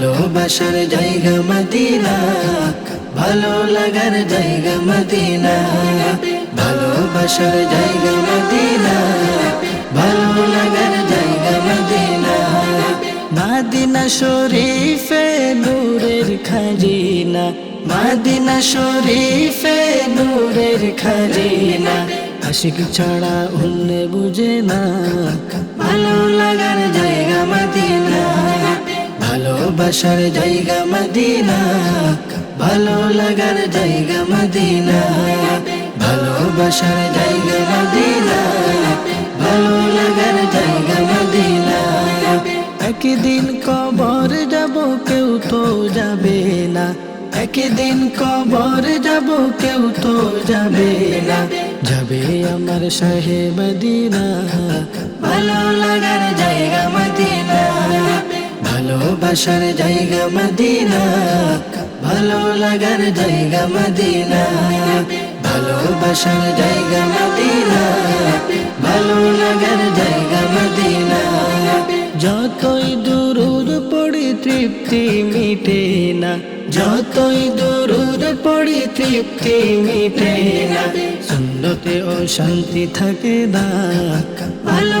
ভালোবাসার জায়গা মদিনা, ভালো লাগার জায়গা মদিনা। ভালোবাসার জায়গা মদিনা, ভালো লাগার জায়গা মদিনা। মাদিনা শরীফে নূরের খাজিনা, মাদিনা শরীফে নূরের খাজিনা। আশিক ছাড়া অন্য বুঝে না, ভালো লাগার জায়গা মদিনা। ভালোবাসার জায়গা মদিনা, ভালো লাগার জায়গা মদিনা। ভালোবাসার জায়গা মদিনা, ভালো লাগার জায়গা মদিনা। একদিন কবর যাব, কেউ তো যাবে না। একদিন কবর যাব, কেউ তো যাবে না। যাবে আমার শাহে মদিনা, ভালো লাগার জায়গা মদিনা। ভালোবাসার জায়গা মদিনা, ভালো লাগার জায়গা মদিনা। ভালোবাসার জায়গা মদিনা, ভালো লাগার জায়গা মদিনা। যতই দূর পড়ি তৃপ্তি মিটে না, যতই দূর পড়ি তৃপ্তি মিটে না সুন্দরতে ও শান্তি থাকে না। ভালো